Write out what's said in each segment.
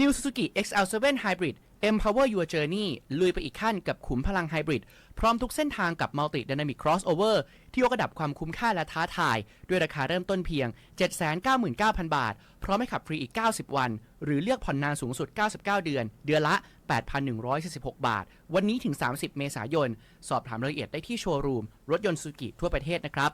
New Suzuki XL7 Hybrid Empower Your Journey ลุยไปอีกขั้นกับขุมพลังไฮบริดพร้อมทุกเส้นทางกับ Multi Dynamic Crossover ที่ยกระดับความคุ้มค่าและท้าทาย ด้วยราคาเริ่มต้นเพียง 799,000 บาท พร้อมให้ขับฟรีอีก 90 วัน หรือเลือกผ่อนนานสูงสุด 99 เดือน เดือนละ 8,146 บาท วันนี้ถึง 30 เมษายน สอบถามรายละเอียดได้ที่โชว์รูม รถยนต์ซูซูกิทั่วประเทศนะครับ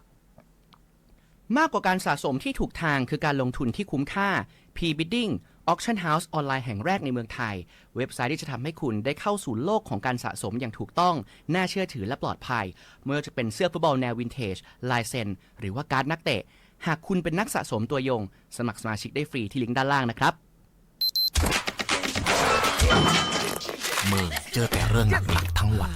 มากกว่าการสะสมที่ถูกทางคือการลงทุนที่คุ้มค่า P-Bidding Auction House ออนไลน์แห่งแรกในเมืองไทย เว็บไซต์ที่จะทำให้คุณได้เข้าสู่โลกของการสะสมอย่างถูกต้อง น่าเชื่อถือและปลอดภัย เมื่อจะเป็นเสื้อฟุตบอลแนววินเทจลายเซ็นหรือว่าการ์ดนักเตะ หากคุณเป็นนักสะสมตัวยง สมัครสมาชิกได้ฟรีที่ลิงก์ด้านล่างนะครับมือเจอแต่เรื่องหนักๆทั้งวัน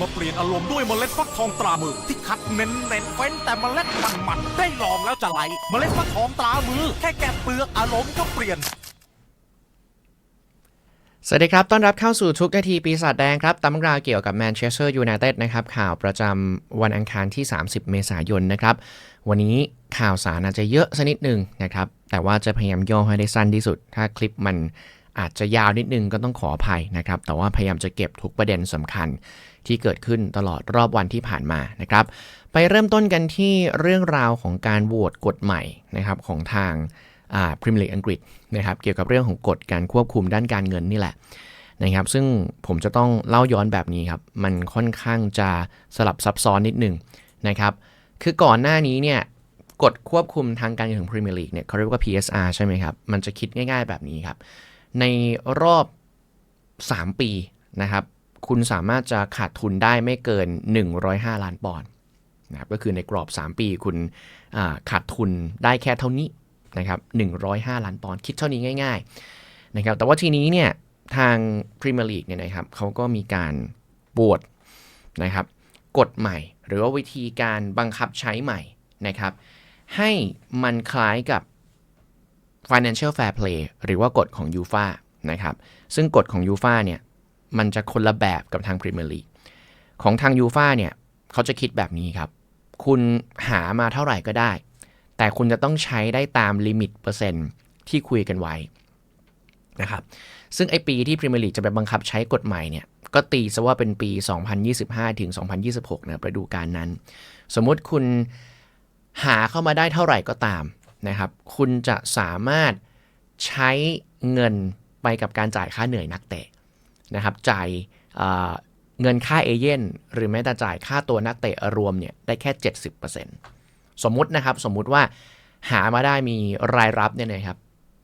มาเปลี่ยนอารมณ์ด้วยเมล็ดฟักทองตรามือที่คัดเน้นเน้นๆเฟ้นแต่เมล็ดมันมันๆได้ลองแล้วจะไหล เมล็ดฟักทองตรามือ แค่แกะเปลือกอารมณ์ก็เปลี่ยน สวัสดีครับ ต้อนรับเข้าสู่ทุกนาทีปีศาจแดงครับตามราเกี่ยวกับแมนเชสเตอร์ยูไนเต็ดนะครับ ข่าวประจำวันอังคารที่ 30 เมษายนนะครับ วันนี้ข่าวสารอาจจะเยอะสักนิดหนึ่งนะครับ แต่ว่าจะพยายามย่อให้ได้สั้นที่สุด ถ้าคลิปมันอาจจะยาวนิดนึงก็ต้องขออภัยนะครับ แต่ว่าพยายามจะเก็บทุกประเด็นสำคัญที่เกิดขึ้นตลอดรอบวันที่ผ่านมานะครับ ไปเริ่มต้นกันที่เรื่องราวของการโหวตกฎใหม่นะครับของทาง พรีเมียร์ลีกอังกฤษนะครับเกี่ยวกับเรื่องของกฎการควบคุมด้านการเงินนี่แหละนะครับซึ่งผมจะต้องเล่าย้อนแบบนี้ครับมันค่อนข้างจะสลับซับซ้อนนิดหนึ่งนะครับคือก่อนหน้านี้เนี่ยกฎควบคุมทางการเงินของพรีเมียร์ลีกเนี่ยเขาเรียกว่า PSR ใช่ไหมครับ มันจะคิดง่ายๆแบบนี้ครับ ในรอบ 3 ปีนะครับ คุณสามารถจะขาดทุนได้ไม่เกิน 105 ล้านปอนด์นะครับก็คือในกรอบ 3 ปีคุณขาดทุนได้แค่เท่านี้ นะครับ105 ล้านปอนด์คิดเท่านี้ง่ายๆนะครับแต่ว่าทีนี้เนี่ยทางพรีเมียร์ลีกเนี่ยนะครับเขาก็มีการบวชนะครับกฎใหม่ หรือว่าวิธีการบังคับใช้ใหม่นะครับให้มันคล้ายกับ Financial Fair Play หรือว่ากฎของยูฟานะครับซึ่งกฎของยูฟาเนี่ยมันจะคนละแบบกับทางพรีเมียร์ลีกของทางยูฟาเนี่ยเขาจะคิดแบบนี้ครับ คุณหามาเท่าไหร่ก็ได้ แต่คุณจะต้องใช้ได้ตามลิมิตเปอร์เซ็นต์ที่คุยกันไว้นะครับซึ่งไอปีที่พรีเมียร์ลีกจะไปบังคับใช้กฎใหม่เนี่ยก็ตีซะว่าเป็นปี 2025 ถึง 2026นะประดูการนั้น สมมุติคุณหาเข้ามาได้เท่าไหร่ก็ตามนะครับ คุณจะสามารถใช้เงินไปกับการจ่ายค่าเหนื่อยนักเตะนะครับ จ่ายเอ่อเงินค่าเอเย่นหรือแม้แต่จ่ายค่าตัวนักเตะรวมเนี่ยได้แค่ 70% สมมุตินะครับ สมมุติว่าหามาได้มีรายรับเนี่ยนะครับ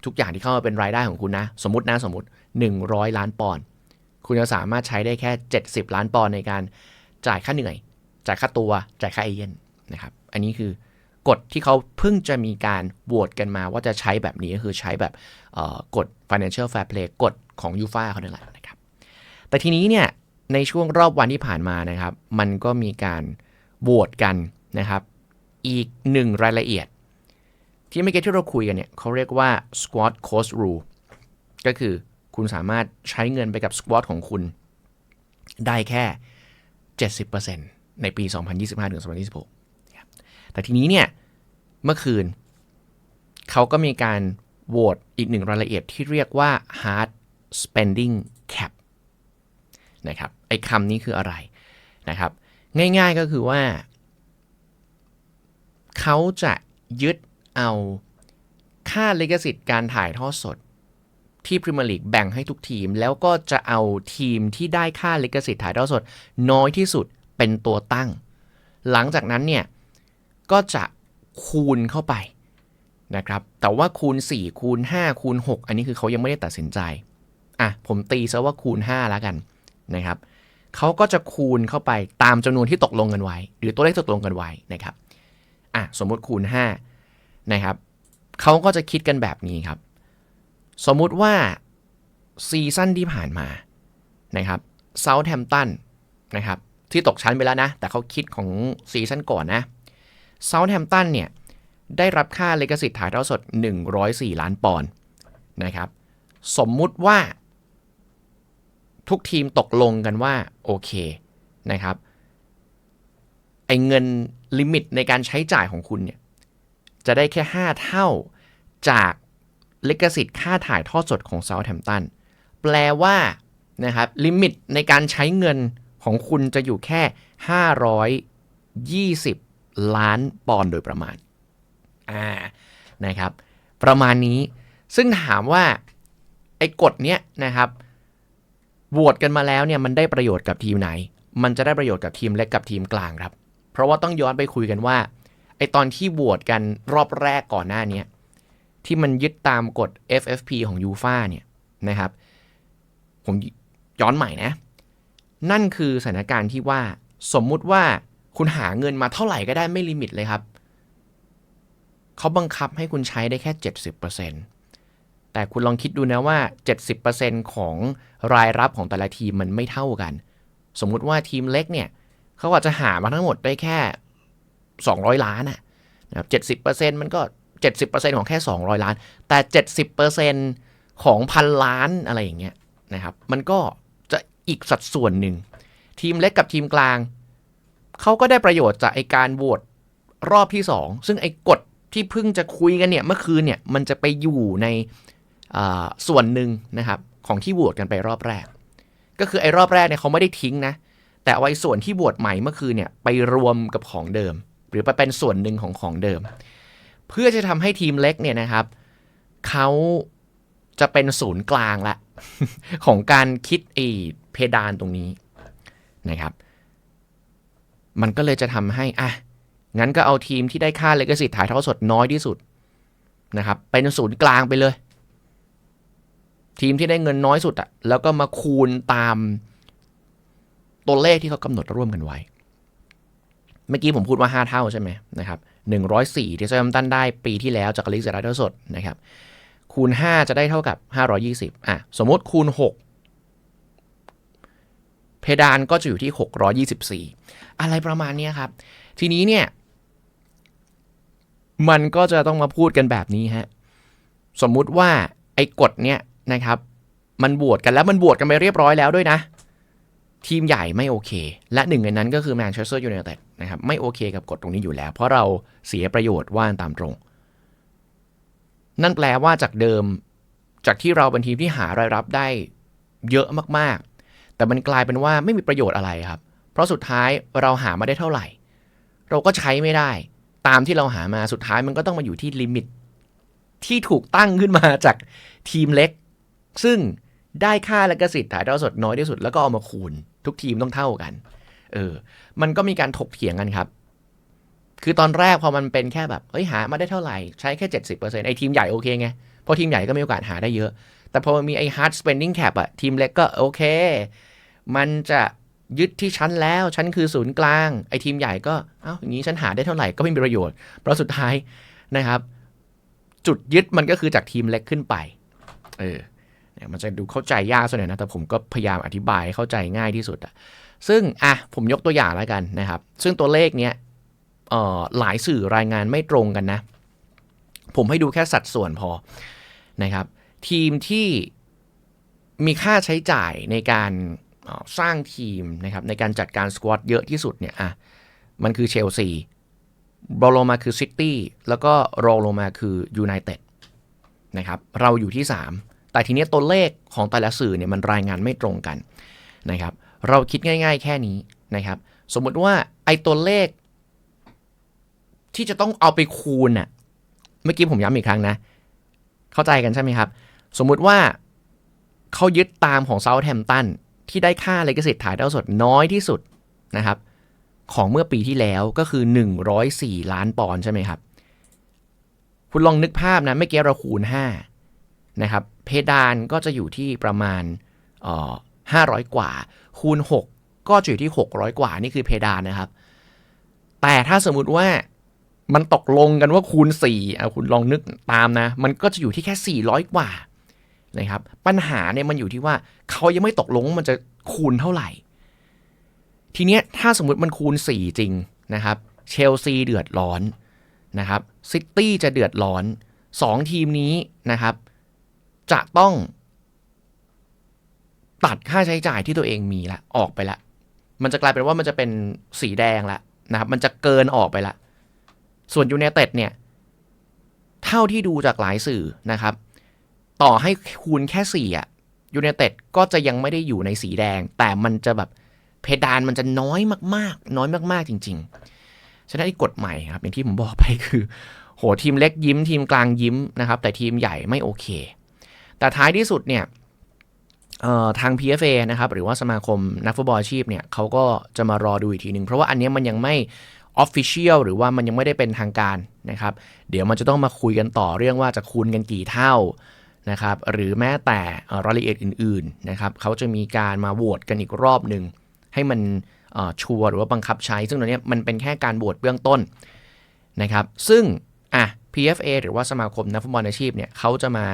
ทุกอย่างที่เข้ามาเป็นรายได้ของคุณนะ สมมตินะสมมติ 100 ล้านปอนด์คุณจะสามารถใช้ได้แค่ 70 ล้านปอนด์ในการจ่ายค่าเหนื่อย จ่ายค่าตัว จ่ายค่าเอเย่นนะครับ อันนี้คือกฎที่เขาเพิ่งจะมีการโหวตกันมาว่าจะใช้แบบนี้ก็คือใช้แบบกฎ financial fair play กฎของยูฟ่าเขาเนี่ยแหละนะครับ แต่ทีนี้เนี่ยในช่วงรอบวันที่ผ่านมานะครับ มันก็มีการโหวตกันนะครับ อีกหนึ่งรายละเอียด ที่เมื่อกี้ที่เราคุยกันเนี่ยเขาเรียกว่า squad cost rule ก็คือคุณสามารถใช้เงินไปกับ squad ของคุณ ได้แค่ 70%ในปี 2025ถึง2026ครับแต่ทีนี้เนี่ยเมื่อคืนเขาก็มีการโหวตอีกหนึ่งรายละเอียดที่เรียกว่า hard spending cap นะครับไอ้คำนี้คืออะไรนะครับ ง่ายๆก็คือว่า เขาจะยึดเอาค่าลิขสิทธิ์การถ่ายทอดสด ที่พรีเมียร์ลีกแบ่งให้ทุกทีม แล้วก็จะเอาทีมที่ได้ค่าลิขสิทธิ์ถ่ายทอดสด น้อยที่สุดเป็นตัวตั้ง หลังจากนั้นเนี่ย ก็จะคูณเข้าไปนะครับ แต่ว่าคูณ 4 คูณ 5 คูณ 6 อันนี้คือเขายังไม่ได้ตัดสินใจ อะ ผมตีซะว่าคูณ 5 แล้วกันนะครับ เขาก็จะคูณเข้าไปตามจำนวนที่ตกลงกันไว้ หรือตัวเลขตกลงกันไว้นะครับ อะสมมติคูณ5นะครับเขาก็จะคิดกันแบบนี้ครับ สมมุติว่าซีซั่นที่ผ่านมานะครับเซาท์แฮมป์ตันนะครับที่ตกชั้นไปแล้วนะ แต่เขาคิดของซีซั่นก่อนนะเซาท์แฮมป์ตันเนี่ย ได้รับค่าเลิขสิทธิ์ถ่ายทอดสด 104 ล้านปอนด์นะครับ สมมุติว่า ทุกทีมตกลงกันว่า โอเคนะครับ ไอเงิน ลิมิตในการใช้จ่ายของคุณเนี่ยจะได้แค่ 5 เท่าจากลิขสิทธิ์ค่าถ่ายทอดสดของเซาท์แฮมป์ตันแปลว่านะครับลิมิตในการใช้เงินของคุณจะอยู่แค่ 520 ล้านปอนด์โดยประมาณอ่านะครับ ประมาณนี้ซึ่งถามว่า ไอ้กฎเนี้ยนะครับโหวตกันมาแล้วเนี่ยมันได้ประโยชน์กับทีมไหน มันจะได้ประโยชน์กับทีมเล็กกับทีมกลางครับ เพราะว่าต้องย้อนไปคุยกันว่าไอ้ตอนที่โหวตกันรอบแรกก่อนหน้านี้ที่มันยึดตามกฎ FFP ของยูฟาเนี่ยนะครับ ผมย้อนใหม่นะ นั่นคือสถานการณ์ที่ว่าสมมุติว่าคุณหาเงินมาเท่าไหร่ก็ได้ไม่ลิมิตเลยครับ เขาบังคับให้คุณใช้ได้แค่ 70%แต่คุณลองคิดดูนะว่า 70%ของรายรับของแต่ละทีมมันไม่เท่ากัน สมมุติว่าทีมเล็กเนี่ย เขาอาจจะหามาทั้งหมดได้แค่ 200 ล้านอะนะครับ70%มันก็70%ของแค่ 200 ล้าน แต่70%ของพันล้านอะไรอย่างเงี้ยนะครับ มันก็จะอีกสัดส่วนหนึ่ง ทีมเล็กกับทีมกลาง เขาก็ได้ประโยชน์จากไอการโหวตรอบที่ 2 ซึ่งไอกฎที่เพิ่งจะคุยกันเนี่ยเมื่อคืนเนี่ยมันจะไปอยู่ในอ่าส่วนหนึ่งนะครับของที่โหวตกันไปรอบแรก ก็คือไอ้รอบแรกเนี่ยเขาไม่ได้ทิ้งนะ แต่เอาไอ้ส่วนที่โหวตใหม่เมื่อคืนเนี่ยไปรวมกับของเดิม หรือไปเป็นส่วนหนึ่งของของเดิม เพื่อจะทำให้ทีมเล็กเนี่ยนะครับเขาจะเป็นศูนย์กลางละของการคิดไอ้เพดานตรงนี้นะครับ มันก็เลยจะทำให้อะงั้นก็เอาทีมที่ได้ค่าเลกสิทธิ์ถ่ายทอดสดน้อยที่สุดนะครับเป็นศูนย์กลางไปเลย ทีมที่ได้เงินน้อยสุดอะแล้วก็มาคูณตาม ตัวเลขที่เขากำหนดร่วมกันไว้ เมื่อกี้ผมพูดว่า 5 เท่าใช่ไหมนะครับ104 ที่เซมตันได้ปีที่แล้วจากลิกเสียถ่ายทสดนะครับคูณ 5 จะได้เท่ากับ 520อะสมมติคูณ 6 เพดานก็จะอยู่ที่ 624 อะไรประมาณนี้ครับ ทีนี้เนี่ย มันก็จะต้องมาพูดกันแบบนี้ฮะสมมุติว่าไอ้กฎเนี่ยนะครับ มันบวชกันแล้วมันบวชกันไปเรียบร้อยแล้วด้วยนะ ทีมใหญ่ไม่โอเค และหนึ่งในนั้นก็คือแมนเชสเตอร์ยูไนเต็ดนะครับไม่โอเคกับกฎตรงนี้อยู่แล้ว เพราะเราเสียประโยชน์ว่านตามตรง นั่นแปลว่าจากเดิมจากที่เราเป็นทีมที่หารายรับได้เยอะมากๆ แต่มันกลายเป็นว่าไม่มีประโยชน์อะไรครับ เพราะสุดท้ายเราหามาได้เท่าไหร่ เราก็ใช้ไม่ได้ ตามที่เราหามาสุดท้ายมันก็ต้องมาอยู่ที่ลิมิต ที่ถูกตั้งขึ้นมาจากทีมเล็ก ซึ่งได้ค่าและกสิทธิ์ถ่ายทอดสดน้อยที่สุดแล้วก็เอามาคูณ ทุกทีมต้องเท่ากัน เออ มันก็มีการถกเถียงกันครับ คือตอนแรกพอมันเป็นแค่แบบเฮ้ยหามาได้เท่าไหร่ใช้แค่ 70%ไอ้ทีมใหญ่โอเคไงเพราะทีมใหญ่ก็มีโอกาสหาได้เยอะ แต่พอมีไอ้ hard spending cap อะทีมเล็กก็โอเค มันจะยึดที่ชั้นแล้วชั้นคือศูนย์กลาง ไอ้ทีมใหญ่ก็เอ้าอย่างนี้ฉันหาได้เท่าไหร่ก็ไม่มีประโยชน์เพราะสุดท้ายนะครับ จุดยึดมันก็คือจากทีมเล็กขึ้นไป เออ เนี่ยมันจะดูเข้าใจยากสักหน่อยนะแต่ผมก็พยายามอธิบายเข้าใจง่ายที่สุดอะซึ่งอะผมยกตัวอย่างแล้วกันนะครับ ซึ่งตัวเลขเนี้ยเอ่อหลายสื่อรายงานไม่ตรงกันนะ ผมให้ดูแค่สัดส่วนพอนะครับ ทีมที่มีค่าใช้จ่ายในการออสร้างทีมนะครับในการจัดการสควอตเยอะที่สุดเนี่ยอะมันคือเชลซีรองลงมาคือซิตี้แล้วก็รองลงมาคือยูไนเต็ดนะครับ เราอยู่ที่ 3 แต่ทีนี้ตัวเลขของแต่ละสื่อเนี่ยมันรายงานไม่ตรงกันนะครับ เราคิดง่าย ๆ แค่นี้นะครับ สมมุติว่าไอ้ตัวเลข ที่จะต้องเอาไปคูณน่ะ เมื่อกี้ผมย้ำอีกครั้งนะ เข้าใจกันใช่ไหมครับ สมมุติว่าเขายึดตามของเซาท์แฮมตันที่ได้ค่าเลกสิทธิ์ถ่ายทอดสดน้อยที่สุดนะครับ ของเมื่อปีที่แล้วก็คือ 104 ล้านปอนด์ใช่ไหมครับ คุณลองนึกภาพนะเมื่อกี้เราคูณ5นะครับ เพดานก็จะอยู่ที่ประมาณเอ่อ500กว่า คูณ 6 ก็จะอยู่ที่ 600 กว่า นี่คือเพดานนะครับ แต่ถ้าสมมุติว่ามันตกลงกันว่าคูณ4อะคุณลองนึกตามนะ มันก็จะอยู่ที่แค่ 400 กว่านะครับ ปัญหาเนี่ยมันอยู่ที่ว่าเขายังไม่ตกลงว่ามันจะคูณเท่าไหร่ ทีเนี้ยถ้าสมมติมันคูณ 4 จริงนะครับ เชลซีเดือดร้อนนะครับ ซิตี้จะเดือดร้อน 2 ทีมนี้นะครับ จะต้อง ตัดค่าใช้จ่ายที่ตัวเองมีละออกไปละ มันจะกลายเป็นว่ามันจะเป็นสีแดงละนะครับ มันจะเกินออกไปละ ส่วนยู n นเต็ดเนี่ย เท่าที่ดูจากหลายสื่อนะครับ ต่อให้คูณแค่สี่อะยู i นเต็ดก็จะยังไม่ได้อยู่ในสีแดง แต่มันจะแบบเพดานมันจะน้อยมาก ๆ น้อยมาก ๆ จริง ๆ ฉะนั้นกฎใหม่ครับอย่างที่ผมบอกไปคือ โหทีมเล็กยิ้มทีมกลางยิ้มนะครับ แต่ทีมใหญ่ไม่โอเค แต่ท้ายที่สุดเนี่ยทาง PFA นะครับหรือว่าสมาคมนักฟุตบอลอาชีพเนี่ยเขาก็จะมารอดูอีกทีหนึ่งเพราะว่าอันนี้มันยังไม่ Official หรือว่ามันยังไม่ได้เป็นทางการนะครับ เดี๋ยวมันจะต้องมาคุยกันต่อเรื่องว่าจะคูณกันกี่เท่านะครับหรือแม้แต่รายละเอียดอื่นๆนะครับเขาจะมีการมาโหวตกันอีกรอบหนึ่งให้มันชัวร์หรือว่าบังคับใช้ ซึ่งตอนนี้มันเป็นแค่การโหวตเบื้องต้นนะครับ ซึ่งอะ PFA หรือว่าสมาคมนักฟุตบอลอาชีพเนี่ยเขาจะมา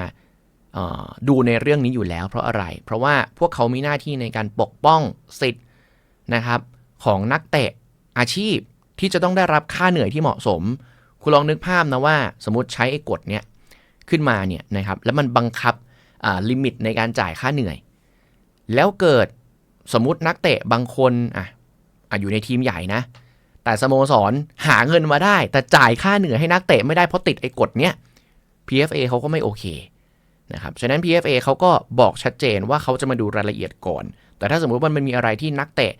ดูในเรื่องนี้อยู่แล้วเพราะอะไร เพราะว่าพวกเขามีหน้าที่ในการปกป้องสิทธิ์นะครับของนักเตะอาชีพที่จะต้องได้รับค่าเหนื่อยที่เหมาะสม คุณลองนึกภาพนะว่า สมมติใช้ไอ้กฎเนี้ยขึ้นมาเนี่ยนะครับแล้วมันบังคับลิมิตในการจ่ายค่าเหนื่อย แล้วเกิดสมมตินักเตะบางคนอะอะอยู่ในทีมใหญ่นะ แต่สโมสรหาเงินมาได้ แต่จ่ายค่าเหนื่อยให้นักเตะไม่ได้เพราะติดไอ้กฎเนี้ย PFA เขาก็ไม่โอเค นะครับฉะนั้น PFA เขาก็บอกชัดเจนว่าเขาจะมาดูรายละเอียดก่อน แต่ถ้าสมมุติว่ามันมีอะไรที่นักเตะ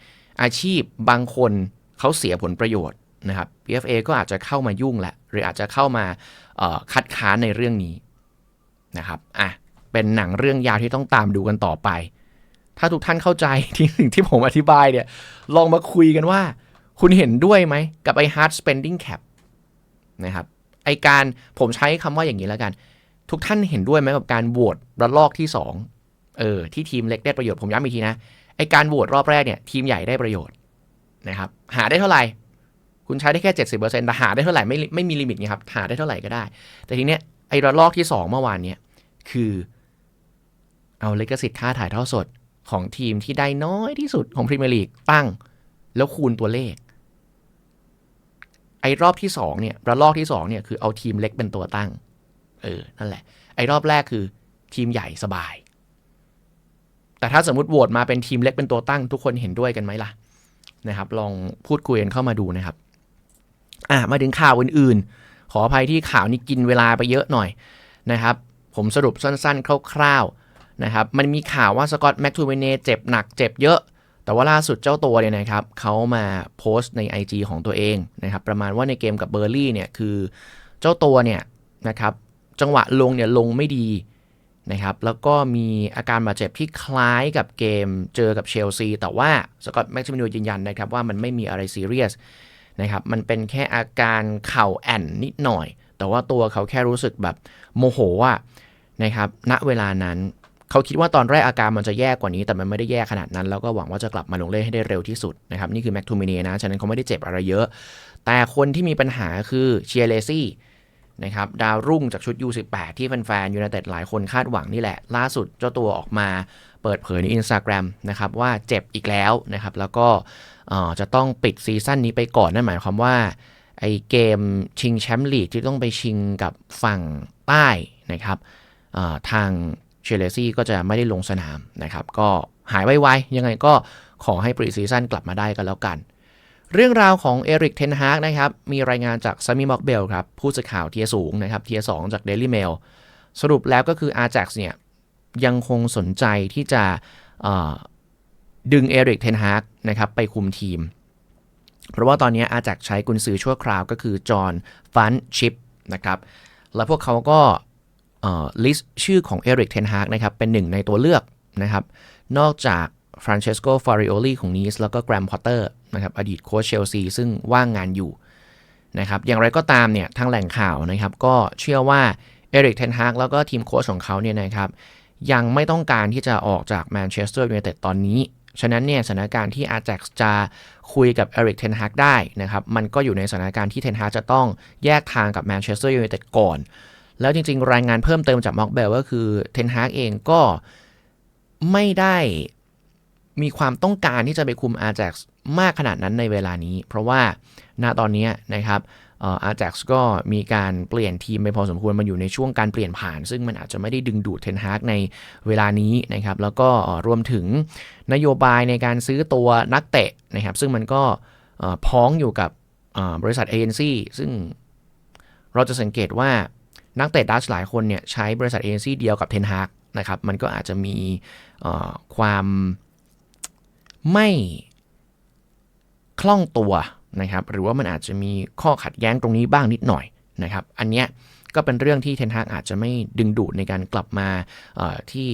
อาชีพบางคนเขาเสียผลประโยชน์นะครับ PFA ก็อาจจะเข้ามายุ่งแหละ หรืออาจจะเข้ามาคัดค้านในเรื่องนี้นะครับอะเป็นหนังเรื่องยาวที่ต้องตามดูกันต่อไป ถ้าทุกท่านเข้าใจที่สิ่งที่ผมอธิบายเนี่ย ลองมาคุยกันว่า คุณเห็นด้วยไหมกับไอ้ hard spending cap นะครับไอการผมใช้คำว่าอย่างนี้แล้วกัน ทุกท่านเห็นด้วยไหมกับการโหวตระลอกที่2เออที่ทีมเล็กได้ประโยชน์ผมย้ำอีกทีนะไอการโหวตรอบแรกเนี่ยทีมใหญ่ได้ประโยชน์นะครับหาได้เท่าไหร่คุณใช้ได้แค่ 70%แต่หาได้เท่าไหร่ไม่ไม่มีลิมิตไงครับหาได้เท่าไหร่ก็ได้ แต่ทีเนี้ยไอระลอกที่ 2 เมื่อวานเนี่ยคือเอาเลกสิทธิ์ค่าถ่ายทอดสดของทีมที่ได้น้อยที่สุดของพรีเมียร์ลีกตั้ง แล้วคูณตัวเลข ไอ้รอบที่สองเนี่ยระลอกที่สองเนี่ยคือเอาทีมเล็กเป็นตัวตั้ง เออ นั่นแหละ ไอ้รอบแรกคือทีมใหญ่สบาย แต่ถ้าสมมติโหวตมาเป็นทีมเล็กเป็นตัวตั้ง ทุกคนเห็นด้วยกันไหมล่ะ นะครับ ลองพูดคุยกันเข้ามาดูนะครับ อะ มาถึงข่าวอื่นๆ ขออภัยที่ข่าวนี้กินเวลาไปเยอะหน่อยนะครับ ผมสรุปสั้นๆ คร่าวๆ นะครับ มันมีข่าวว่าสกอตแม็กทูเวเนเจ็บหนักเจ็บเยอะแต่ว่าล่าสุดเจ้าตัวเนี่ยนะครับเขามาโพสต์ใน IG ของตัวเองนะครับประมาณว่าในเกมกับเบอร์ลี่เนี่ยคือเจ้าตัวเนี่ยนะครับ จังหวะลงเนี่ยลงไม่ดีนะครับแล้วก็มีอาการบาดเจ็บที่คล้ายกับเกมเจอกับเชลซี แต่ว่าสกอตแม็กซิมิโนยืนยันนะครับว่ามันไม่มีอะไรซีเรียสนะครับมันเป็นแค่อาการเข่าแอนนิดหน่อย แต่ว่าตัวเขาแค่รู้สึกแบบโมโหอะนะครับณเวลานั้นเขาคิดว่าตอนแรกอาการมันจะแย่กว่านี้แต่มันไม่ได้แย่ขนาดนั้น แล้วก็หวังว่าจะกลับมาลงเล่นให้ได้เร็วที่สุดนะครับนี่คือแม็กทูมิเนนะฉะนั้นเขาไม่ได้เจ็บอะไรเยอะ แต่คนที่มีปัญหาคือเชียร์เลซี่ นะครับดาวรุ่งจากชุด U18 ที่แฟนๆยูไนเต็ดหลายคนคาดหวังนี่แหละ ล่าสุดเจ้าตัวออกมาเปิดเผยใน Instagram นะครับว่าเจ็บอีกแล้วนะครับแล้วก็จะต้องปิดซีซั่นนี้ไปก่อนนั่นหมายความว่าไอเกมชิงแชมป์ลีกที่ต้องไปชิงกับฝั่งใต้นะครับทางเชลซีก็จะไม่ได้ลงสนามนะครับก็หายไวๆยังไงก็ขอให้ปรีซีซั่นกลับมาได้กันแล้วกัน เรื่องราวของเอริกเทนฮากนะครับ มีรายงานจากซามิมอกเบลครับ ผู้สื่อข่าวเทียสูงนะครับเทียสจาก Daily Mail สรุปแล้วก็คืออา a x เนี่ยยังคงสนใจที่จะดึงเอริกเทนฮากนะครับไปคุมทีม เพราะว่าตอนนี้อา a x ใช้กุนซือชั่วคราวก็คือจอห์นฟันชิปนะครับ แล้วพวกเขาก็ลิสต์ชื่อของเอริกเทนฮากนะครับเป็นหนึ่งในตัวเลือกนะครับ นอกจาก ฟรานเชสโก ฟาริโอลีของนีสแล้วก็แกรมพอตเตอร์นะครับอดีตโค้ชเชลซีซึ่งว่างงานอยู่นะครับอย่างไรก็ตามเนี่ยทางแหล่งข่าวนะครับก็เชื่อว่าเอริกเทนฮากแล้วก็ทีมโค้ชของเขาเนี่ยนะครับยังไม่ต้องการที่จะออกจากแมนเชสเตอร์ยูไนเต็ดตอนนี้ ฉะนั้นเนี่ยสถานการณ์ที่อา a x จะคุยกับเอริกเทนฮากได้นะครับมันก็อยู่ในสถานการณ์ที่เทนฮากจะต้องแยกทางกับแมนเชสเตอร์ยูไนเต็ดก่อน แล้วจริง ๆ รายงานเพิ่มเติมจากม็อกเบลก็คือเทนฮากเองก็ไม่ได้ มีความต้องการที่จะไปคุมอา a x มากขนาดนั้นในเวลานี้ เพราะว่าณตอนนี้นะครับอา a x ก็มีการเปลี่ยนทีมไปพอสมควร มันอยู่ในช่วงการเปลี่ยนผ่าน ซึ่งมันอาจจะไม่ได้ดึงดูดเทนฮากในเวลานี้นะครับ แล้วก็รวมถึงนโยบายในการซื้อตัวนักเตะนะครับ ซึ่งมันก็พ้องอยู่กับบริษัทเอเจนซี่ ซึ่งเราจะสังเกตว่านักเตะดัชหลายคนเนี่ยใช้บริษัทเอเจนซี่เดียวกับเทนฮากนะครับ มันก็อาจจะมีความ ไม่คล่องตัวนะครับหรือว่ามันอาจจะมีข้อขัดแย้งตรงนี้บ้างนิดหน่อยนะครับอันเนี้ยก็เป็นเรื่องที่เทนฮากอาจจะไม่ดึงดูดในการกลับมาที่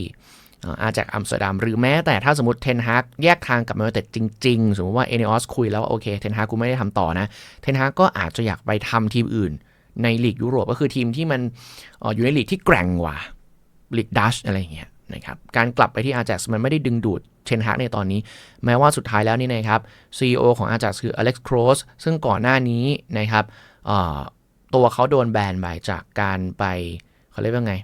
อาจากอัมสเตอร์ดัมหรือแม้แต่ถ้าสมมติเทนฮากแยกทางกับแมนยูไนเต็ดจริง ๆ สมมติว่าเอเนอสคุยแล้วว่าโอเคเทนฮากกูไม่ได้ทำต่อนะเทนฮากก็อาจจะอยากไปทำทีมอื่น ในลีกยุโรปก็คือทีมที่มันอออยู่ในลีกที่แกร่งกว่าลีกดัชอะไรอย่างเงี้ย นะครับการกลับไปที่อาจักมันไม่ได้ดึงดูดเทนฮากในตอนนี้ แม้ว่าสุดท้ายแล้วนี่นะครับ CEO ของอาจักคืออเล็กซ์โครสซึ่งก่อนหน้านี้นะครับตัวเขาโดนแบนไปจากการไปเขาเรียกว่าไง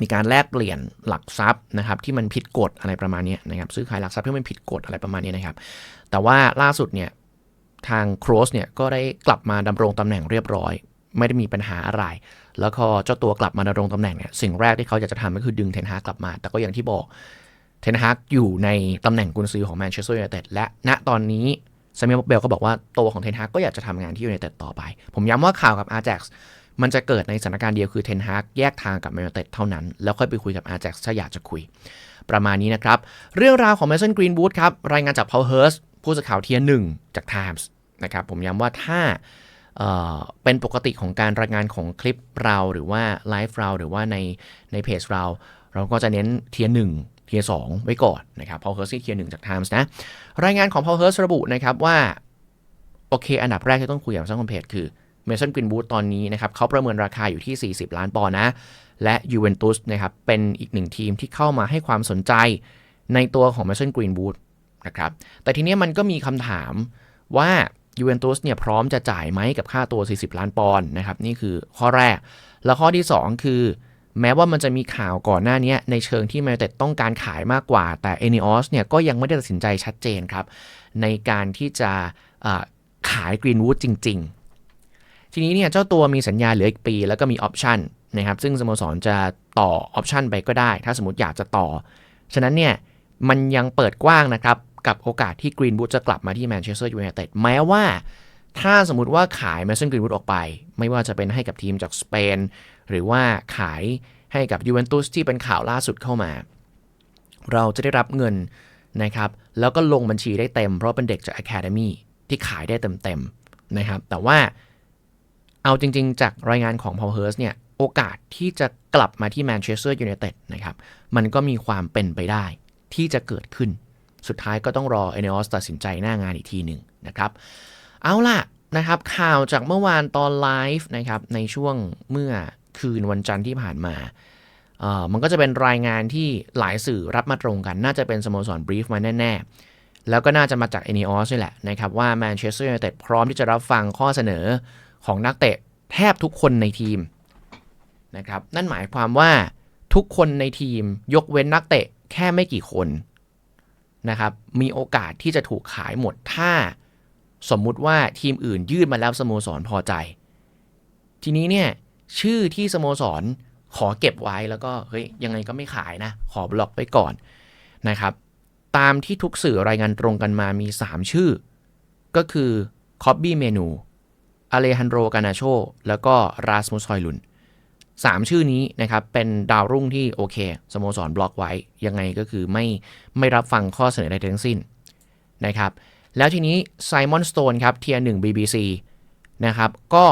มีการแลกเปลี่ยนหลักทรัพย์นะครับที่มันผิดกฎอะไรประมาณนี้นะครับซื้อขายหลักทรัพย์ที่มันผิดกฎอะไรประมาณนี้นะครับ แต่ว่าล่าสุดเนี่ยทางโครสเนี่ยก็ได้กลับมาดำรงตำแหน่งเรียบร้อย ไม่ได้มีปัญหาอะไร แล้วพอเจ้าตัวกลับมาดำรงตำแหน่งเนี่ยสิ่งแรกที่เขาอยากจะทำก็คือดึงเทนฮากกลับมา แต่ก็อย่างที่บอกเทนฮากอยู่ในตำแหน่งกุนซือของแมนเชสเตอร์ยูไนเต็ดและณตอนนี้ซามิเอลเบลก็บอกว่าตัวของเทนฮากก็อยากจะทำงานที่ยูไนเต็ดต่อไป ผมย้ำว่าข่าวกับอา a x มันจะเกิดในสถานการณ์เดียวคือเทนฮากแยกทางกับแมนยูไนเต็ดเท่านั้น แล้วค่อยไปคุยกับอา a x ถ้าอยากจะคุย ประมาณนี้นะครับ เรื่องราวของแม s นกรีน w ูดครับรายงานจากพาวเฮิร์สผู้สื่อข่าวเทียร์หนึ่งจาก Times นะครับผมย้ำว่าถ้า เป็นปกติของการรายงานของคลิปเราหรือว่าไลฟ์เราหรือว่าในในเพจเรา เราก็จะเน้นเทียร์หนึ่งเทียร์สองไว้ก่อนนะครับพาวเฮิร์สที่เทียร์หนึ่งจาก Times นะรายงานของพาวเฮิร์สระบุนะครับว่า โอเค อันดับแรกที่ต้องคุยกับซังคอมเพจคือเมสันกรีนบู d ตอนนี้นะครับเขาประเมินราคาอยู่ที่ 40 ล้านปอนด์นะ และยูเวนตุสนะครับเป็นอีกหนึ่งทีมที่เข้ามาให้ความสนใจในตัวของเมสันกรีนบู d นะครับแต่ทีนี้มันก็มีคำถามว่า ยูเวนตุสเนี่ยพร้อมจะจ่ายไหมกับค่าตัว 40 ล้านปอนด์นะครับนี่คือข้อแรก แล้วข้อที่ 2 คือ แม้ว่ามันจะมีข่าวก่อนหน้านี้ในเชิงที่แมนเต็ดต้องการขายมากกว่า แต่เอเนอสเนี่ยก็ยังไม่ได้ตัดสินใจชัดเจนครับ ในการที่จะขายกรีนวูดจริง ๆ ทีนี้เนี่ยเจ้าตัวมีสัญญาเหลืออีกปี แล้วก็มีออปชันนะครับซึ่งสโมสรจะต่อออปชันไปก็ได้ ถ้าสมมติอยากจะต่อ ฉะนั้นเนี่ยมันยังเปิดกว้างนะครับ กับโอกาสที่กรีนวูดจะกลับมาที่แมนเชสเตอร์ยูไนเต็ดแม้ว่าถ้าสมมติว่าขายแมสันกรีนวูดออกไป ไม่ว่าจะเป็นให้กับทีมจากสเปน หรือว่าขายให้กับยูเวนตุสที่เป็นข่าวล่าสุดเข้ามา เราจะได้รับเงินนะครับ แล้วก็ลงบัญชีได้เต็ม เพราะเป็นเด็กจาก Academy ที่ขายได้เต็มๆนะครับ แต่ว่าเอาจริงๆ จากรายงานของ Paul Hurst เนี่ย โอกาสที่จะกลับมาที่แมนเชสเตอร์ยูไนเต็ดนะครับ มันก็มีความเป็นไปได้ที่จะเกิดขึ้น สุดท้ายก็ต้องรอเอเนอสตัดสินใจหน้างานอีกทีหนึ่งนะครับ เอาล่ะนะครับข่าวจากเมื่อวานตอนไลฟ์นะครับในช่วงเมื่อคืนวันจันทร์ที่ผ่านมาเอ่อมันก็จะเป็นรายงานที่หลายสื่อรับมาตรงกัน น่าจะเป็นสโมสรบรีฟมาแน่ ๆ แล้วก็น่าจะมาจากเอเนอสนี่แหละนะครับว่าแมนเชสเตอร์ยูไนเต็ดพร้อมที่จะรับฟังข้อเสนอของนักเตะแทบทุกคนในทีมนะครับนั่นหมายความว่าทุกคนในทีมยกเว้นนักเตะแค่ไม่กี่คน นะครับมีโอกาสที่จะถูกขายหมดถ้าสมมุติว่าทีมอื่นยื่นมาแล้วสโมสรพอใจ ทีนี้เนี่ยชื่อที่สโมสรขอเก็บไว้แล้วก็เฮ้ยยังไงก็ไม่ขายนะ ขอบล็อกไว้ก่อนนะครับ ตามที่ทุกสื่อรายงานตรงกันมามี 3 ชื่อ ก็คือคอบบี้เมนูอเลฮันโดกานาโชแล้วก็ราสมุสฮอยลุน สามชื่อนี้นะครับเป็นดาวรุ่งที่โอเคสโมสรบล็อกไว้ ยังไงก็คือไม่ไม่รับฟังข้อเสนอใดทั้งสิ้นนะครับแล้วทีนี้ไซมอนสโตนครับเทียร์หนึ่ง BBC นะครับก็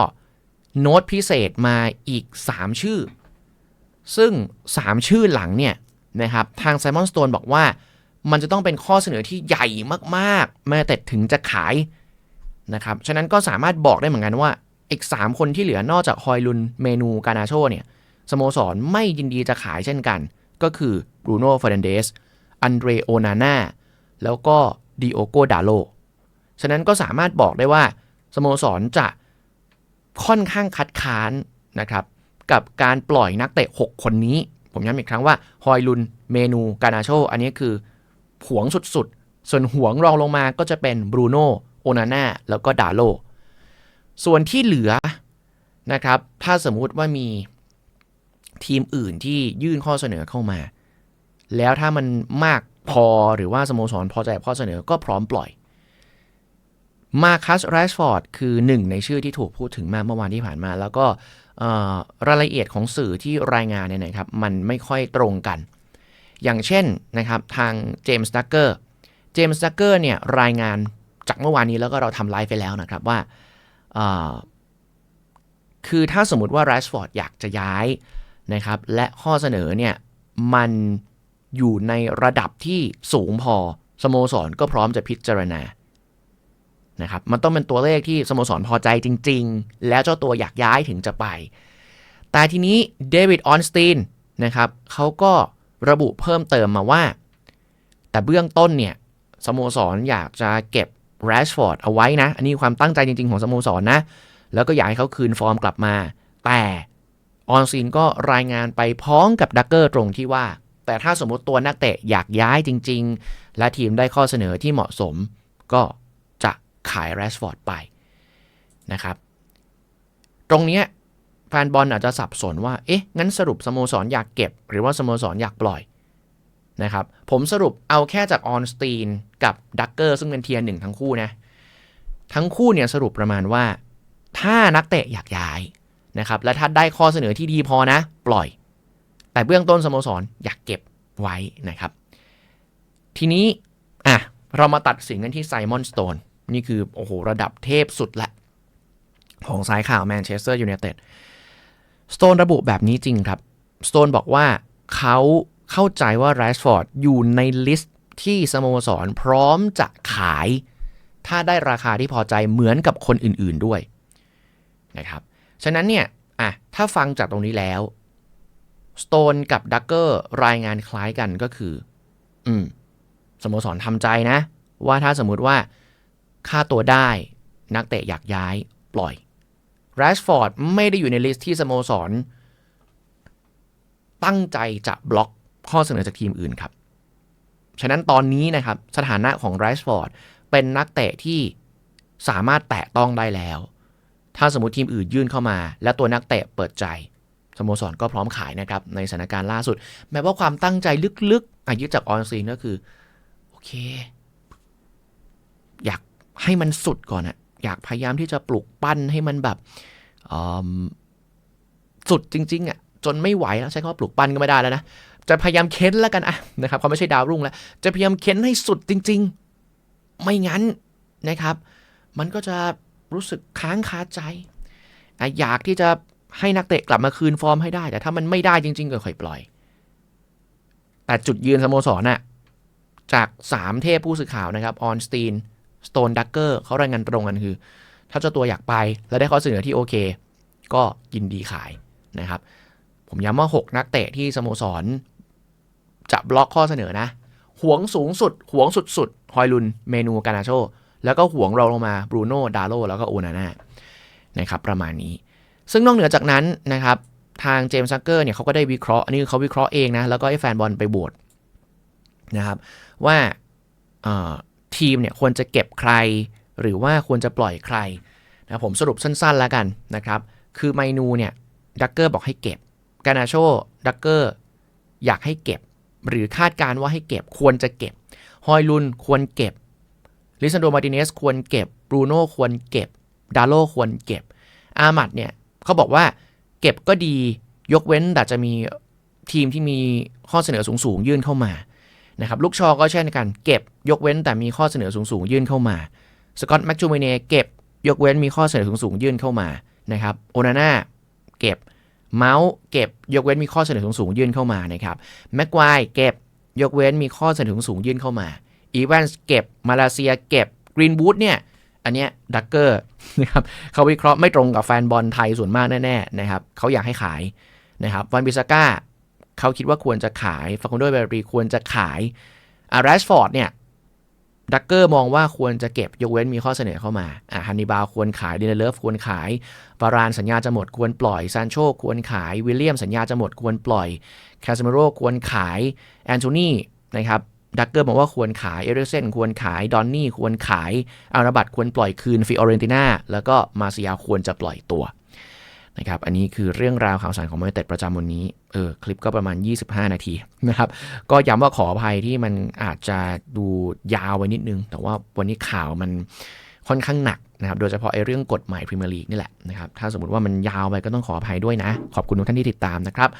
โน้ตพิเศษมาอีก 3 ชื่อ ซึ่ง 3 ชื่อหลังเนี่ยนะครับทางไซมอนสโตนบอกว่ามันจะต้องเป็นข้อเสนอที่ใหญ่มากๆแม้แต่ถึงจะขายนะครับ ฉะนั้นก็สามารถบอกได้เหมือนกันว่า อีก 3 คนที่เหลือนอกจากฮอยลุนเมนูกานาโชเนี่ยสโมสรไม่ยินดีจะขายเช่นกัน ก็คือบรูโน่เฟรนเดสอันเดรโอนาน่าแล้วก็ดิโอโกดาโลฉะนั้นก็สามารถบอกได้ว่าสโมสรจะค่อนข้างคัดค้านนะครับกับการปล่อยนักเตะ 6 คนนี้ ผมย้ำอีกครั้งว่าฮอยลุนเมนูกานาโช อันนี้คือหวงสุดๆ ส่วนหวงรองลงมาก็จะเป็นบรูโน่โอนาน่าแล้วก็ดาโล ส่วนที่เหลือนะครับ ถ้าสมมุติว่ามีทีมอื่นที่ยื่นข้อเสนอเข้ามา แล้วถ้ามันมากพอหรือว่าสโมสรพอใจกับข้อเสนอก็พร้อมปล่อยมาคัสแรชฟอร์ดคือหนึ่งในชื่อที่ถูกพูดถึงมากเมื่อวานที่ผ่านมา แล้วก็รายละเอียดของสื่อที่รายงานเนี่ยนะครับ มันไม่ค่อยตรงกัน อย่างเช่นนะครับทางเจมส์ดักเกอร์เจมส์ดักเกอร์เนี่ยรายงานจากเมื่อวานนี้แล้วก็เราทำไลฟ์ไปแล้วนะครับว่า คือถ้าสมมติว่าแรชฟอร์ดอยากจะย้ายนะครับ และข้อเสนอเนี่ย มันอยู่ในระดับที่สูงพอสโมสรก็พร้อมจะพิจารณานะครับมันต้องเป็นตัวเลขที่สโมสรพอใจจริง ๆ แล้วเจ้าตัวอยากย้ายถึงจะไป แต่ทีนี้เดวิดออนสตีนนะครับเขาก็ระบุเพิ่มเติมมาว่า แต่เบื้องต้นเนี่ยสโมสรอยากจะเก็บ แรชฟอร์ดเอาไว้นะ อันนี้ความตั้งใจจริง ๆ ของสโมสรนนะ แล้วก็อยากให้เขาคืนฟอร์มกลับมา แต่ออนซีนก็รายงานไปพ้องกับดักเกอร์ตรงที่ว่า แต่ถ้าสมมติตัวนักเตะอยากย้ายจริง ๆ และทีมได้ข้อเสนอที่เหมาะสม ก็จะขายแรชฟอร์ดไปนะครับ ตรงนี้แฟนบอลอาจจะสับสนว่า เอ๊ะ งั้นสรุปสโมสรอยากเก็บ หรือว่าสโมสรอยากปล่อย นะครับผมสรุปเอาแค่จากออนสตีนกับดักเกอร์ซึ่งเป็นเทียร์หนึ่งทั้งคู่นะทั้งคู่เนี่ยสรุปประมาณว่า ถ้านักเตะอยากย้ายนะครับและถ้าได้ข้อเสนอที่ดีพอนะ ปล่อย แต่เบื้องต้นสโมสรอยากเก็บไว้นะครับ ทีนี้อะเรามาตัดสินกันที่ไซมอนสโตนนี่คือโอ้โหระดับเทพสุดละของสายข่าวแมนเชสเตอร์ยูไนเต็ดสโตนระบุแบบนี้จริงครับสโตนบอกว่าเขา เข้าใจว่าแรชฟอร์ดอยู่ในลิสต์ที่สโมสรพร้อมจะขาย ถ้าได้ราคาที่พอใจเหมือนกับคนอื่นๆด้วยนะครับ ฉะนั้นเนี่ยอะถ้าฟังจากตรงนี้แล้วสโตนกับดักเกอร์รายงานคล้ายกันก็คือ อืมสโมสรทำใจนะ ว่าถ้าสมมุติว่าค่าตัวได้นักเตะอยากย้ายปล่อยแรชฟอร์ดไม่ได้อยู่ในลิสต์ที่สโมสร ตั้งใจจะบล็อก ข้อเสนอจากทีมอื่นครับ ฉะนั้นตอนนี้นะครับสถานะของแรชฟอร์ดเป็นนักเตะที่สามารถแตะต้องได้แล้ว ถ้าสมมติทีมอื่นยื่นเข้ามา และตัวนักเตะเปิดใจสโมสรก็พร้อมขายนะครับ ในสถานการณ์ล่าสุด แม้ว่าความตั้งใจลึกๆอายุจากออนซีนก็คือ โอเค อยากให้มันสุดก่อนอะอยากพยายามที่จะปลุกปั้นให้มันแบบสุดจริงๆอะจนไม่ไหวแล้วใช้คำว่าปลุกปั้นก็ไม่ได้แล้วนะ จะพยายามเค้นแล้วกันอะนะครับเขาไม่ใช่ดาวรุ่งแล้ว จะพยายามเค้นให้สุดจริง ๆ ไม่งั้นนะครับ มันก็จะรู้สึกค้างคาใจออยากที่จะให้นักเตะกลับมาคืนฟอร์มให้ได้ แต่ถ้ามันไม่ได้จริง ๆ ก็ค่อยปล่อย แต่จุดยืนสโมสรน่ะจาก 3 เทพผู้สื่อข่าวนะครับออนสตีนสโตนดักเกอร์เขารายงานตรงกันคือ ถ้าเจ้าตัวอยากไปแล้วได้ข้อเสนอที่โอเค ก็ยินดีขายนะครับ ผมย้ำว่า 6 นักเตะที่สโมสร จะบล็อกข้อเสนอนะหวงสูงสุดหวงสุดๆ ฮอยลุน เมนูกานาโช แล้วก็หวงเราลงมาบรูโน่ดาโลแล้วก็โอนาน่านะครับประมาณนี้ ซึ่งนอกเหนือจากนั้นนะครับทางเจมส์ซักเกอร์เนี่ยเขาก็ได้วิเคราะห์ อันนี้เขาวิเคราะห์เองนะ แล้วก็ให้แฟนบอลไปโหวตนะครับว่าทีมเนี่ยควรจะเก็บใคร หรือว่าควรจะปล่อยใครนะผมสรุปสั้นๆแล้วกันนะครับ คือไมนูเนี่ยดักเกอร์บอกให้เก็บ กานาโชดักเกอร์อยากให้เก็บ หรือคาดการ์ว่าให้เก็บควรจะเก็บ ฮอยลุนควรเก็บ ลิซันโดมาติเนสควรเก็บบรูโน่ควรเก็บ ดาโลควรเก็บ อามัดเนี่ยเขาบอกว่าเก็บก็ดียกเว้นแต่จะมีทีมที่มีข้อเสนอสูงๆยื่นเข้ามานะครับลูกชอก็เช่นกันเก็บยกเว้นแต่มีข้อเสนอสูงๆยื่นเข้ามาสกอตแม็กจูเมเน่เก็บยกเว้นมีข้อเสนอสูงๆยื่นเข้ามานะครับโอนาน่าเก็บ เมาส์เก็บยกเว้นมีข้อเสนอสูงๆยื่นเข้ามานะครับแม็กควายเก็บยกเว้นมีข้อเสนอสูงๆยื่นเข้ามาอีแวนส์เก็บมาเลเซียเก็บกรีนบูธเนี่ยอันเนี้ยดักเกอร์นะครับเขาวิเคราะห์ไม่ตรงกับแฟนบอลไทยส่วนมากแน่ๆนะครับเขาอยากให้ขายนะครับวันบิสก้าเขาคิดว่าควรจะขายฟาคุนโดเบรีควรจะขายอาร์แรชฟอร์ดเนี่ย ดักเกอร์มองว่าควรจะเก็บยกเว้นมีข้อเสนอเข้ามาอะฮันนิบาลควรขายดินเลฟควรขายฟารานสัญญาจะหมดควรปล่อยซานโชควรขายวิลเลียมสัญญาจะหมดควรปล่อยแคสเมโรควรขายแอนโทนีนะครับดักเกอร์บอกว่าควรขายเอเรเซนควรขายดอนนี่ควรขายอาราบัตควรปล่อยคืนฟิออเรนติน่าแล้วก็มาซิยาควรจะปล่อยตัว นะครับอันนี้คือเรื่องราวข่าวสารของม a เต็ดประจำวันนี้เออคลิปก็ประมาณ 25 นาทีนะครับก็ย้ำว่าขออภัยที่มันอาจจะดูยาวไว้นิดนึง แต่ว่าวันนี้ข่าวมันค่อนข้างหนักนะครับโดยเฉพาะไอ้เรื่องกฎหมายพรีเมียร์ลีกนี่แหละนะครับถ้าสมมติว่ามันยาวไปก็ต้องขออภัยด้วยนะ ขอบคุณทุกท่านที่ติดตามนะครับ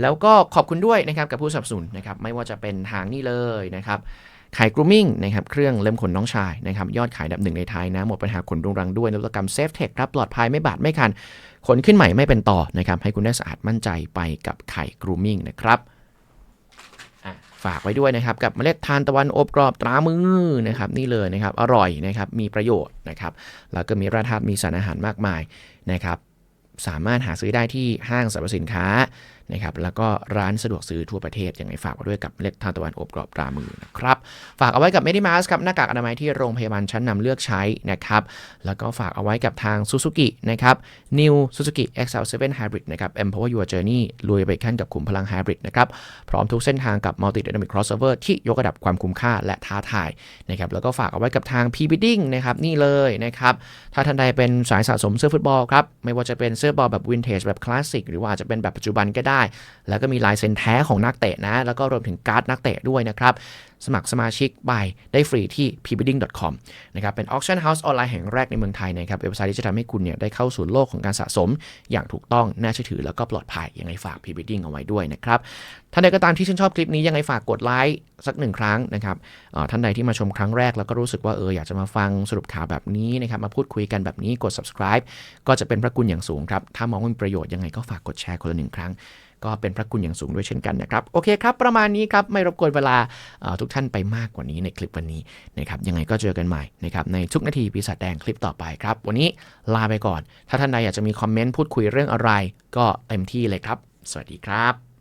แล้วก็ขอบคุณด้วยนะครับกับผู้สนับสนุนนะครับไม่ว่าจะเป็นทางนี่เลยนะครับขายกรูมิ่งนะครับเครื่องเล็มขนน้องชายนะครับยอดขายดับหนึ่งในไทยนะหมดปัญหาขนรุงรังด้วยนวัตกรรมเซฟเทคครับปลอดภัยไม่บาดไม่คัน ขนขึ้นใหม่ไม่เป็นต่อนะครับ ให้คุณได้สะอาดมั่นใจไปกับไข่กรูมิ่งนะครับฝากไว้ด้วยนะครับกับเมล็ดทานตะวันอบกรอบตรามือนะครับนี่เลยนะครับอร่อยนะครับมีประโยชน์นะครับแล้วก็มีราธาตุมีสารอาหารมากมายนะครับสามารถหาซื้อได้ที่ห้างสรรพสินค้า นะครับแล้วก็ร้านสะดวกซื้อทั่วประเทศยังไงฝากไว้ด้วยกับเล็ดทานตะวันอบกรอบตรามือนะครับฝากเอาไว้กับ m e d i m a s ครับหน้ากากอนามัยที่โรงพยาบาลชั้นนำเลือกใช้นะครับแล้วก็ฝากเอาไว้กับทาง Suzuki นะครับ New Suzuki XL7 Hybrid นะครับ Empower Your Journey ลุยไปขั้นกับขุมพลัง Hybrid นะครับพร้อมทุกเส้นทางกับ Multi Dynamic Crossover ที่ยกระดับความคุ้มค่าและท้าทายนะครับแล้วก็ฝากเอาไว้กับทาง p b d i n g นะครับนี่เลยนะครับถ้าท่านใดเป็นสายสะสมเสื้อฟุตบอลครับไม่ว่าจะเป็นเสื้อบอลแบบวินเทจแบบคลาสสิกหรือว่าจะเป็นแบบปัจจุบันก็ได้แล้วก็มีลายเซ็นแท้ของนักเตะนะ แล้วก็รวมถึงการ์ดนักเตะด้วยนะครับ สมัครสมาชิกใบได้ฟรีที่ pbidding.com นะครับ เป็น auction house ออนไลน์แห่งแรกในเมืองไทยนะครับ เว็บไซต์ที่จะทำให้คุณเนี่ยได้เข้าสู่โลกของการสะสม อย่างถูกต้อง น่าเชื่อถือ แล้วก็ปลอดภัย ยังไงฝาก pbidding เอาไว้ด้วยนะครับ ท่านใดก็ตามที่ชื่นชอบคลิปนี้ยังไงฝากกดไลค์สักหนึ่งครั้งนะครับท่านใดที่มาชมครั้งแรกแล้วก็รู้สึกว่าเอออยากจะมาฟังสรุปข่าวแบบนี้นะครับ มาพูดคุยกันแบบนี้กด subscribe ก็จะเป็นพระคุณอย่างสูงครับ ถ้ามองว่ามีประโยชน์ยังไงก็ฝากกดแชร์คนละหนึ่งครั้ง ก็เป็นพระคุณอย่างสูงด้วยเช่นกันนะครับ โอเคครับ ประมาณนี้ครับ ไม่รบกวนเวลาทุกท่านไปมากกว่านี้ในคลิปวันนี้นะครับ ยังไงก็เจอกันใหม่นะครับในทุกนาทีปีศาจแดงคลิปต่อไปครับ วันนี้ลาไปก่อน ถ้าท่านใดอยากจะมีคอมเมนต์พูดคุยเรื่องอะไร ก็เต็มที่เลยครับ สวัสดีครับ